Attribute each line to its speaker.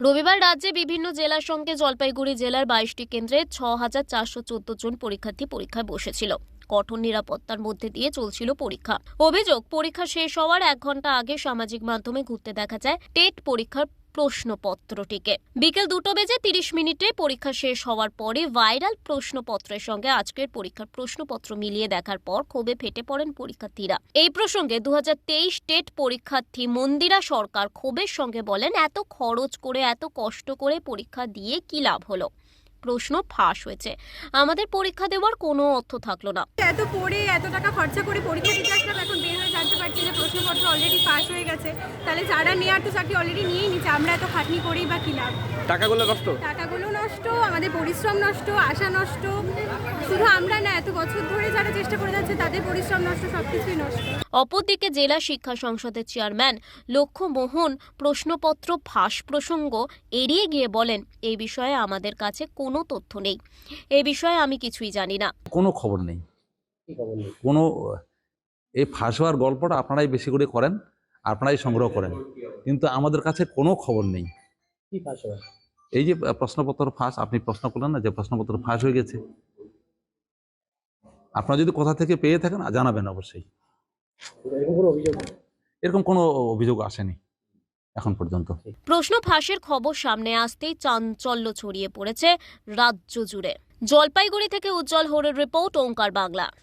Speaker 1: রবিবার রাজ্যে বিভিন্ন জেলার সঙ্গে জলপাইগুড়ি জেলার বাইশটি কেন্দ্রে ছ হাজার চারশো চোদ্দ জন পরীক্ষার্থী পরীক্ষায় বসেছিল। কঠোর নিরাপত্তার মধ্যে দিয়ে চলছিল পরীক্ষা। অভিযোগ, পরীক্ষা শেষ হওয়ার এক ঘণ্টা আগে সামাজিক মাধ্যমে ঘুরতে দেখা যায়, টেট পরীক্ষার প্রশ্নপত্রটিকে। বিকেল দুটো বেজে তিরিশ মিনিটে পরীক্ষা শেষ হওয়ার পরে ভাইরাল প্রশ্নপত্রের সঙ্গে আজকের পরীক্ষার প্রশ্নপত্র মিলিয়ে দেখার পর ক্ষোভে ফেটে পড়েন পরীক্ষার্থীরা। এই প্রসঙ্গে দু টেট পরীক্ষার্থী মন্দিরা সরকার ক্ষোভের সঙ্গে বলেন, এত খরচ করে, এত কষ্ট করে পরীক্ষা দিয়ে কি লাভ হলো? প্রশ্ন ফাঁস হয়েছে। আমাদের পরীক্ষা দেওয়ার কোনো অর্থ থাকল না।
Speaker 2: এত পড়ে, এত টাকা খরচা করে পরীক্ষা দিতে আসলাম, এখন বের হয়ে জানতে পারছি যে প্রশ্নপত্র অলরেডি গেছে তাহলে যারা নেওয়ার তো চাকরি অলরেডি নিয়েই নিচ্ছে আমরা এত খাটনি করেই বা কী লাভ?
Speaker 3: টাকাগুলো নষ্ট?
Speaker 2: টাকাগুলো নষ্ট আমাদের পরিশ্রম নষ্ট আশা নষ্ট। শুধু আমরা না এত বছর ধরে যারা চেষ্টা করে যাচ্ছে তাদের পরিশ্রম নষ্ট সব কিছুই নষ্ট।
Speaker 1: অপরদিকে জেলা শিক্ষা সংসদের চেয়ারম্যান লক্ষ্যমোহন প্রশ্নপত্র ফাঁস প্রসঙ্গ এড়িয়ে গিয়ে বলেন এই বিষয়ে আমাদের কাছে কোনো তথ্য নেই। এ বিষয়ে আমি কিছুই জানি না।
Speaker 4: কোনো খবর নেই। কোনো এই ফাঁস হওয়ার গল্পটা আপনারাই বেশি করে করেন। আপনারাই সংগ্রহ করেন। কিন্তু আমাদের কাছে কোনো খবর নেই। এই যে প্রশ্নপত্র ফাঁস আপনি প্রশ্ন করলেন না যে প্রশ্নপত্র ফাঁস হয়ে গেছে? আপনারা যদি কোথা থেকে পেয়ে থাকেন জানাবেন অবশ্যই।
Speaker 5: এরকম কোনো অভিযোগ
Speaker 4: এরকম কোনো অভিযোগ আসেনি এখন পর্যন্ত।
Speaker 1: প্রশ্ন ফাঁসের খবর সামনে আসতেই চাঞ্চল্য ছড়িয়ে পড়েছে রাজ্য জুড়ে। জলপাইগুড়ি থেকে উজ্জ্বল হোরের রিপোর্ট ওঙ্কার বাংলা।